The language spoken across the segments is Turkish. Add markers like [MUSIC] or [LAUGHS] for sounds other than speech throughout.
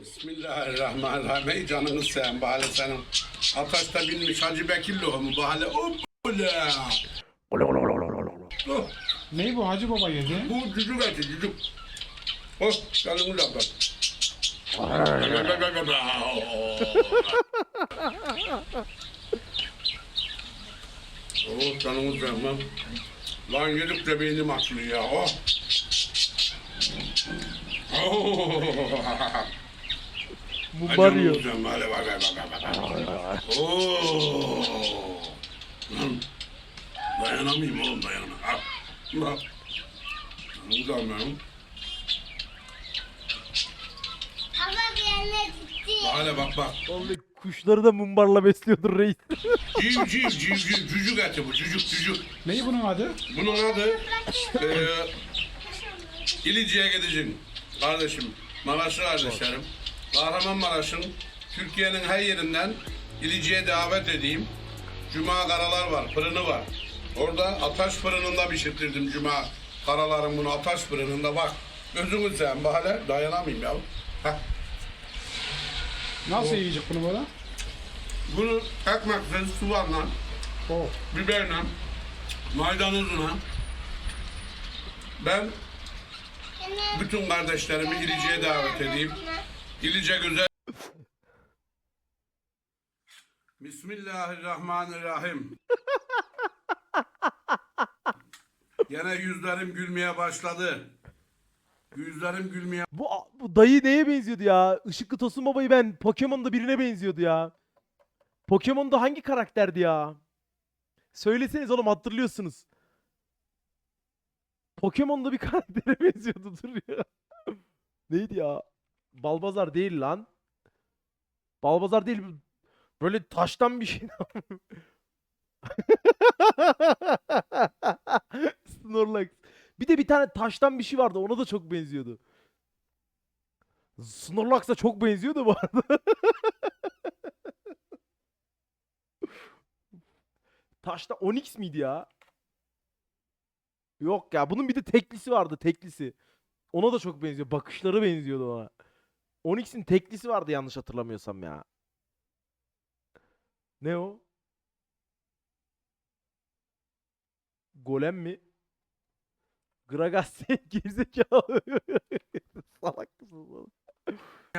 Bismillahirrahmanirrahim. Ey canını sen bahane senin. Ataşta binmiş Hacı Bekir lohumu bahane. Hoppala. Oh, Ne bu Hacı Baba yedi? bu cücük eti cücük. Oh canını uzaklar. oh canını sen lan. Lan yedik de beynim açılıyor ya. Oh. Oh. Mumbar yiyor. Hadi bak bak bak bak bak. Oo. Lan, Dayanamayayım oğlum dayanamam. Al. Bak. Ben. Ama bir yerine gitti. Hala bak bak. Vallahi kuşları da mumbarla besliyordur reis. Civ civ civ civ cücük eti bu cücük cücük. Ne bunun adı? Bunun adı eee İlici'ye gideceksin. Kardeşim, Maraşlı kardeşlerim. Kahramanmaraş'ın Türkiye'nin her yerinden İlici'ye davet edeyim. Cuma karalar var, fırını var. Orada ataş fırınında pişirtirdim cuma karalarım bunu ataş fırınında bak. Gözünü sen bahane dayanamayayım ya. Heh. Nasıl yiyecek bunu böyle? Bunu ekmekle, soğanla, Oh. biberle, maydanozla ben bütün kardeşlerimi İlici'ye davet edeyim. İlice güzel. Bismillahirrahmanirrahim. Gene yüzlerim gülmeye başladı. Yüzlerim gülmeye Bu, bu dayı neye benziyordu ya? Işıklı Tosun Baba'yı ben Pokemon'da birine benziyordu ya. Pokemon'da hangi karakterdi ya? Söyleseniz oğlum hatırlıyorsunuz. Pokemon'da bir [LAUGHS] karaktere benziyordu dur ya. Neydi ya? Balbazar değil lan. Balbazar değil. Böyle taştan bir şey. [LAUGHS] Snorlax. Bir de bir tane taştan bir şey vardı. Ona da çok benziyordu. Snorlax'a çok benziyordu bu arada. [LAUGHS] Taşta Onyx miydi ya? Yok ya. Bunun bir de teklisi vardı. Teklisi. Ona da çok benziyor. Bakışları benziyordu ona. Onyx'in teklisi vardı yanlış hatırlamıyorsam ya. Ne o? Golem mi? Gragas [LAUGHS] gerizekalı. Salak mısın oğlum?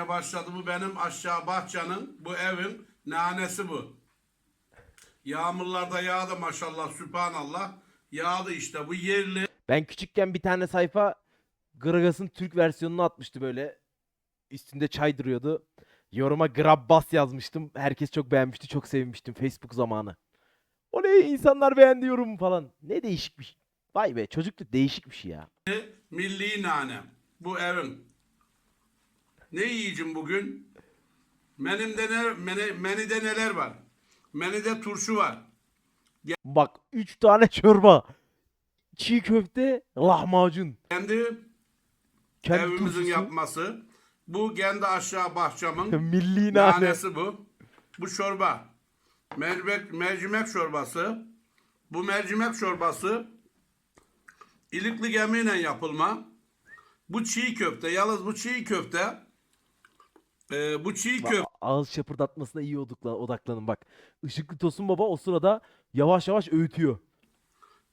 başladı. Bu benim aşağı bahçenin, bu evin nanesi bu. Yağmurlarda yağdı maşallah, sübhanallah. Yağdı işte bu yerli. Ben küçükken bir tane sayfa Gragas'ın Türk versiyonunu atmıştı böyle. Üstünde çay duruyordu. Yoruma Grabbas yazmıştım. Herkes çok beğenmişti. Çok sevmiştim Facebook zamanı. Oley insanlar beğendi yorum falan. Ne değişik bir şey. Vay be çocukluk değişik bir şey ya. Milli nane. Bu evin. Ne yiyeceğim bugün? Menimde ne, meni, menüde neler var? Menüde turşu var. Bak 3 tane çorba. Çiğ köfte, lahmacun. Kendi Kendi evimizin turşusu. yapması. Bu kendi aşağı bahçamın [LAUGHS] Milli nane. nanesi bu. Bu çorba. Mercimek, mercimek çorbası. Bu mercimek çorbası ilikli gemiyle yapılma. Bu çiğ köfte. Yalnız bu çiğ köfte e, bu çiğ köfte Ağız şapırdatmasına iyi odaklan, odaklanın bak. Işıklı Tosun Baba o sırada yavaş yavaş öğütüyor.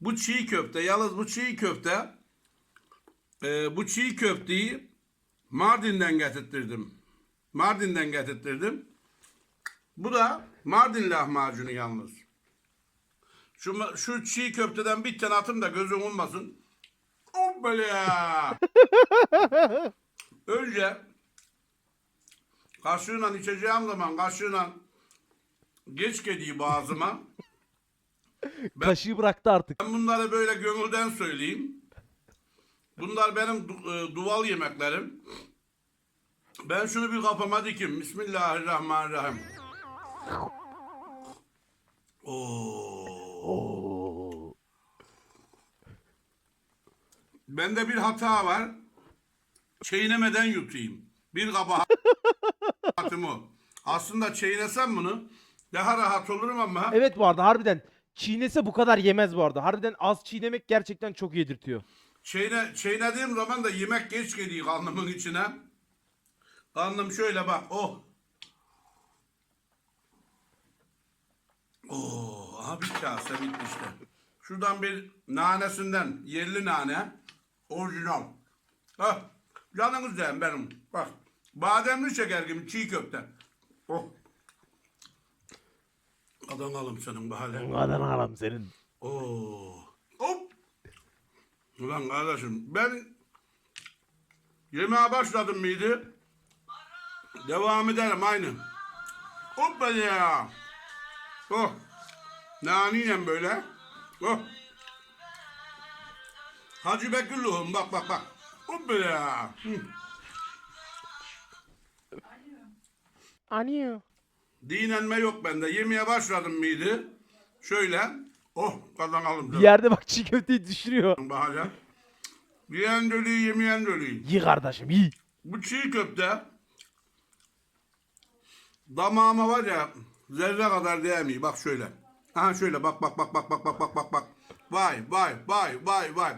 Bu çiğ köfte. Yalnız bu çiğ köfte e, bu çiğ köfteyi Mardin'den getirttirdim. Mardin'den getirttirdim. Bu da Mardin lahmacunu yalnız. Şu, şu çiğ köfteden bir tane atın da gözün olmasın. Hoppala. [LAUGHS] Önce kaşığıyla içeceğim zaman kaşığıyla geç geliyor boğazıma. Kaşığı bıraktı artık. Ben bunları böyle gönülden söyleyeyim. Bunlar benim du- e, duval yemeklerim. Ben şunu bir kafama dikim. Bismillahirrahmanirrahim. Oo. Bende bir hata var. Çiğnemeden yutayım. Bir kabahatim [LAUGHS] o. Aslında çiğnesem bunu daha rahat olurum ama Evet bu arada harbiden çiğnese bu kadar yemez bu arada. Harbiden az çiğnemek gerçekten çok yedirtiyor. Çiğne, çiğnediğim zaman da yemek geç geliyor karnımın içine. Karnım şöyle bak. Oh. Oo, aha bir kase bitti işte. Şuradan bir nanesinden, yerli nane, orijinal. Hah, canınız yiyen benim. Bak, bademli şeker gibi çiğ köfte. Oh. Adanalım senin bu hale. Adana aram senin. Oo. Hop. Ulan kardeşim ben yemeğe başladım mıydı? Devam ederim aynı. Hop be ya. Oh. Naniyle böyle. Oh. Hacı Bekirluğum bak bak bak. Hop be ya. Hı. Aniyo. Dinlenme yok bende. Yemeğe başladım mıydı? Şöyle. Oh kazanalım. Bir yerde bak çiğ köfteyi düşürüyor. Bahane. Yiyen dölüyü yemeyen dölüyü. Yi kardeşim yi. Bu çiğ köfte damağıma var ya zerre kadar değmiyor. Bak şöyle. Ha şöyle bak bak bak bak bak bak bak bak bak. Vay vay vay vay vay.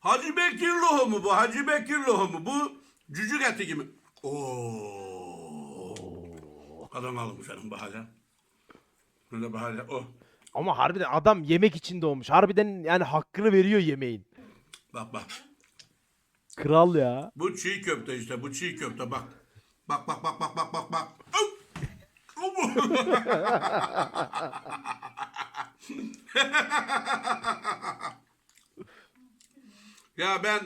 Hacı Bekir lohumu bu. Hacı Bekir lohumu bu. Cücük eti gibi. Oo. Kazanalım senin bahane. Böyle bahane. Oh. Ama harbiden adam yemek için doğmuş. Harbiden yani hakkını veriyor yemeğin. Bak bak. Kral ya. Bu çiğ köfte işte bu çiğ köfte bak. Bak bak bak bak bak bak bak. [LAUGHS] Ya ben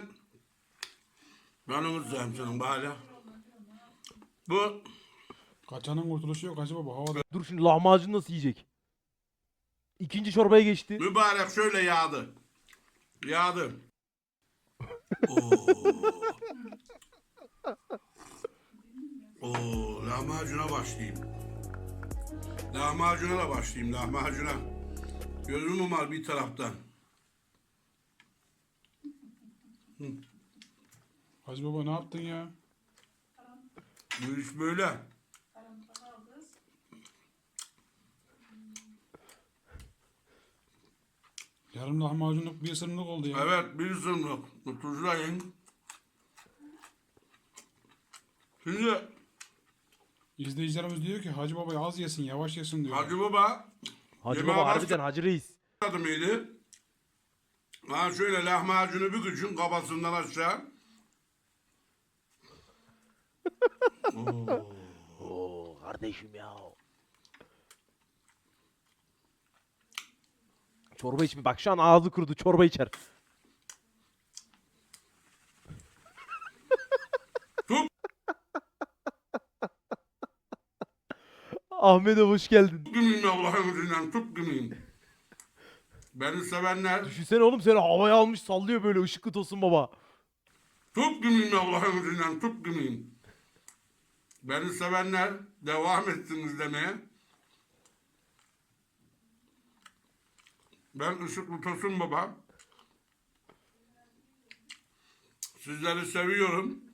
ben senin bu hala. Bu Kaçanın kurtuluşu yok Hacı Baba havada. Dur şimdi lahmacun nasıl yiyecek? İkinci çorbaya geçti. mübarek şöyle yağdı. Yağdı. Oo. Oo, lahmacuna başlayayım. Lahmacuna da başlayayım, lahmacuna. Gözüm umar bir taraftan. Hacı Baba ne yaptın ya? Bu iş böyle. Yarım lahmacunluk bir ısırımlık oldu ya. Evet, bir zımrık. Tuzlayın. Şimdi İzleyicilerimiz diyor ki Hacı Baba az yesin yavaş yesin diyor. Hacı Baba Hacı Yemeğe baba başla- harbiden Hacı Reis. adımıydı. Ha şöyle lahmacunu bir gücün kafasından aşağı. [LAUGHS] Oo kardeşim ya. Çorba içmi. Bak şu an ağzı kurudu. Çorba içer. [LAUGHS] Tut. Ahmet'e hoş geldin. Gümeyim Allah'ın izniyle tut gümeyim. Beni sevenler Düşünsene oğlum seni havaya almış sallıyor böyle ışıklı tosun baba. tut gümeyim Allah'ın izniyle tut gümeyim. Beni sevenler devam etsin izlemeye. Ben Işıklı Tosun Baba. Sizleri seviyorum.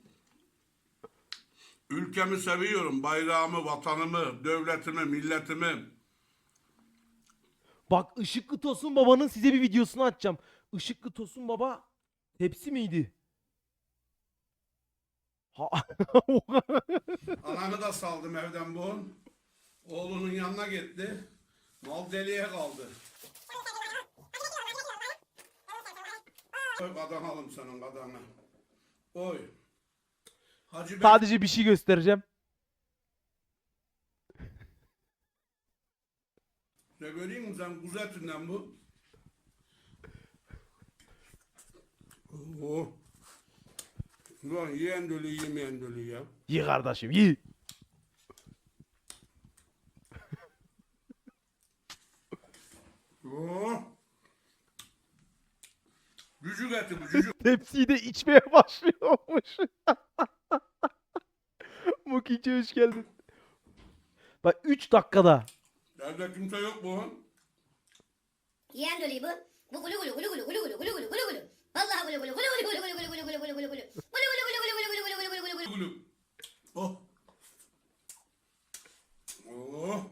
Ülkemi seviyorum. Bayrağımı, vatanımı, devletimi, milletimi. Bak Işıklı Tosun Baba'nın size bir videosunu atacağım. Işıklı Tosun Baba tepsi miydi? Ha [LAUGHS] Anamı da saldım evden bu. Oğlunun yanına gitti. Mal deliye kaldı. Oy kadanalım senin kadanı. Oy. Hacı Bey Sadece bir şey göstereceğim. ne göreyim sen kuzu etinden bu? Oo. Ulan yiyen dölü yemeyen dölü ya. Yi kardeşim yi. Oo. Cücük eti bu cücük. Tepsiyi de içmeye başlıyormuş. Mukiç'e hoş geldin. Bak 3 dakikada. Evde kimse yok mu? Yiyen dölüyü bu. Bu gulu gulu gulu gulu gulu gulu gulu gulu gulu gulu. Vallahi gulu gulu gulu gulu gulu gulu gulu gulu gulu gulu gulu. Gulu gulu gulu gulu gulu gulu gulu gulu gulu gulu. Gülüm. Oh. Oh.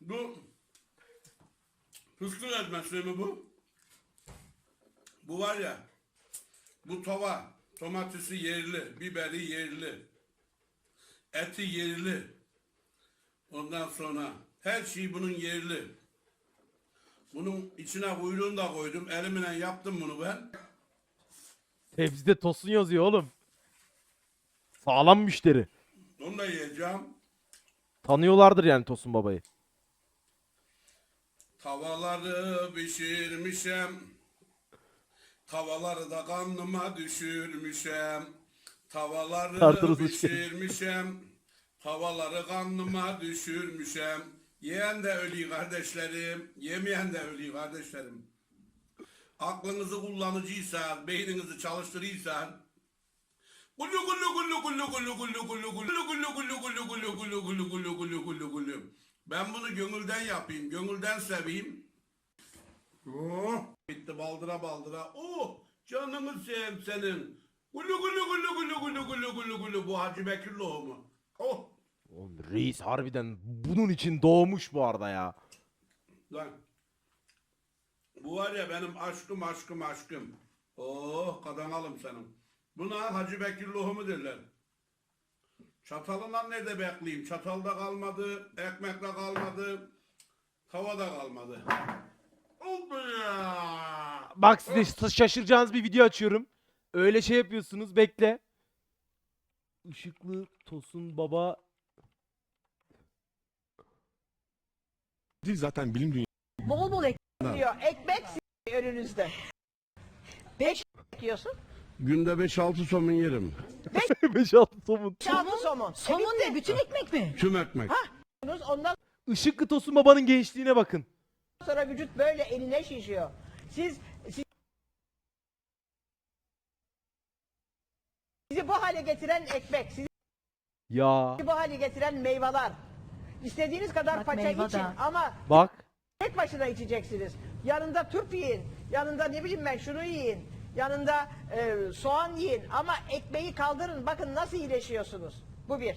Bu fıstık ezmesi mi bu? Bu var ya bu tava Domatesi yerli, biberi yerli, eti yerli. Ondan sonra her şey bunun yerli. Bunun içine kuyruğunu da koydum. Elimle yaptım bunu ben. Tepside tosun yazıyor oğlum. Sağlam müşteri. Onu da yiyeceğim. Tanıyorlardır yani Tosun babayı. Tavaları pişirmişem. Tavaları da kanlıma düşürmüşem. Tavaları geldin. pişirmişem. Tavaları kanlıma düşürmüşem. Yiyen de ölüyor kardeşlerim. Yemeyen de ölüyor kardeşlerim. Aklınızı kullanıcıysan, beyninizi çalıştırıysan Gulu gulu gulu gulu gulu gulu gulu gulu gulu gulu gulu gulu gulu gulu gulu gulu gulu gulu. Ben bunu gönülden yapayım, gönülden seveyim. Oh, bitti baldıra baldıra. Oh, canımı seveyim senin. Gulu gulu gulu gulu gulu gulu gulu gulu. Bu Hacı Bekir lohumu. Oh, Oğlum reis harbiden bunun için doğmuş bu arada ya. lan. Bu var ya benim aşkım aşkım aşkım. Oh, kazanalım senin. Buna Hacı Bekir lohumu derler. Çatalından nerede bekleyeyim? Çatalda kalmadı, ekmekte kalmadı, tavada kalmadı. Oldu ya. Bak size ş- şaşıracağınız bir video açıyorum. Öyle şey yapıyorsunuz bekle. Işıklı Tosun Baba Değil zaten bilim dünyası. Bol bol ekmek diyor. Ekmek s- önünüzde. Beş yiyorsun. Günde 5-6 somun yerim. 5-6 [LAUGHS] somun. Somun somun. Somun ne? Bütün ekmek mi? Tüm ekmek. Ondan Işıklı Tosun Baba'nın gençliğine bakın. sonra vücut böyle eline şişiyor. Siz, siz sizi bu hale getiren ekmek, sizi Ya bu hale getiren meyveler. İstediğiniz kadar Bak paça meyve için de. ama bak. tek başına içeceksiniz. Yanında turp yiyin, yanında ne bileyim ben şunu yiyin, yanında e, soğan yiyin ama ekmeği kaldırın. Bakın nasıl iyileşiyorsunuz. Bu bir.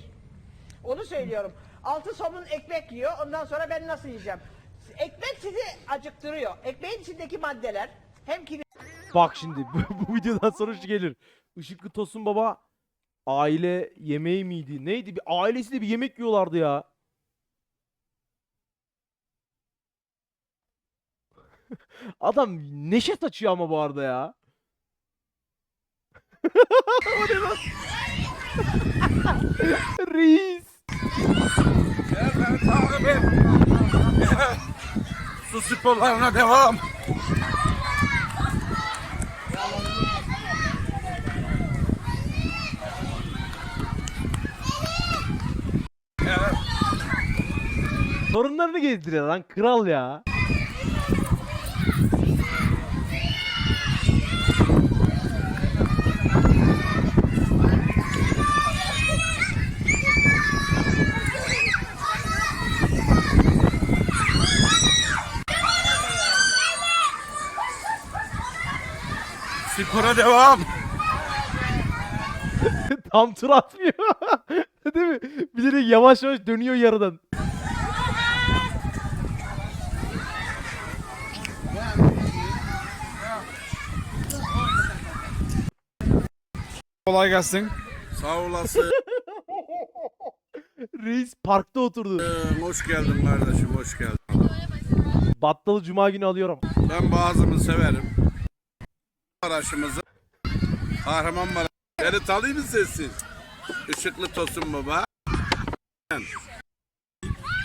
Onu söylüyorum. Altı somun ekmek yiyor. Ondan sonra ben nasıl yiyeceğim? Ekmek sizi acıktırıyor. Ekmeğin içindeki maddeler hem kimi Bak şimdi [LAUGHS] bu, bu videodan sonra şu gelir. Işıklı Tosun Baba aile yemeği miydi? Neydi? Bir ailesiyle bir yemek yiyorlardı ya. [LAUGHS] Adam neşe saçıyor ama bu arada ya. [LAUGHS] O ne lan? [LAUGHS] Reis. takip et. Su sporlarına devam. Torunlarını gezdiriyor lan kral ya. Spora devam. [LAUGHS] Tam tur atmıyor. [LAUGHS] Değil mi? Bilerek yavaş yavaş dönüyor yarıdan. Kolay gelsin. Sağ olasın. [LAUGHS] Reis parkta oturdu. hoş geldin kardeşim, hoş geldin. Battalı cuma günü alıyorum. Ben bazımı severim. Maraş'ımızı. Kahramanmaraş. Beni tanıyor musun siz? Işıklı Tosun Baba.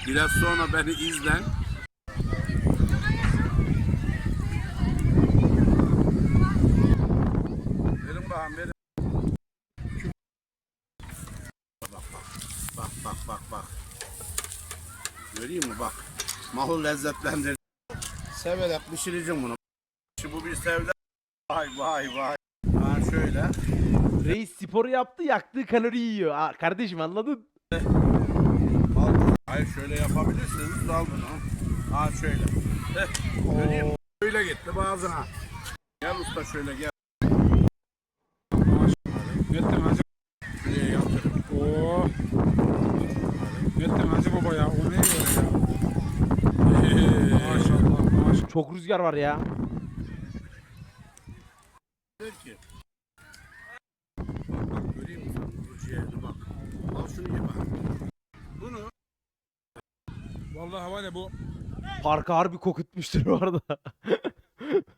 Biraz sonra beni izlen. Verin bakalım verin. Bak bak. Bak bak. Görüyor musun bak. Malı lezzetlendir. Severek pişireceğim bunu. Şimdi bu bir sevda. Vay vay vay. Ha şöyle. Reis sporu yaptı yaktığı kalori yiyor. Aa, kardeşim anladın? Al. Hayır şöyle yapabilirsiniz. Al bunu. Ha şöyle. Musun? Şöyle gitti bazına. Gel usta şöyle gel. Yettim Hacı. Şuraya yatır. Oo. Hayrettin Baba ya. O neye ya? maşallah maşallah. Çok rüzgar var ya. Der ki. Bak bak Vallahi var ya bu. Parka harbi kokutmuştur bu arada. [LAUGHS]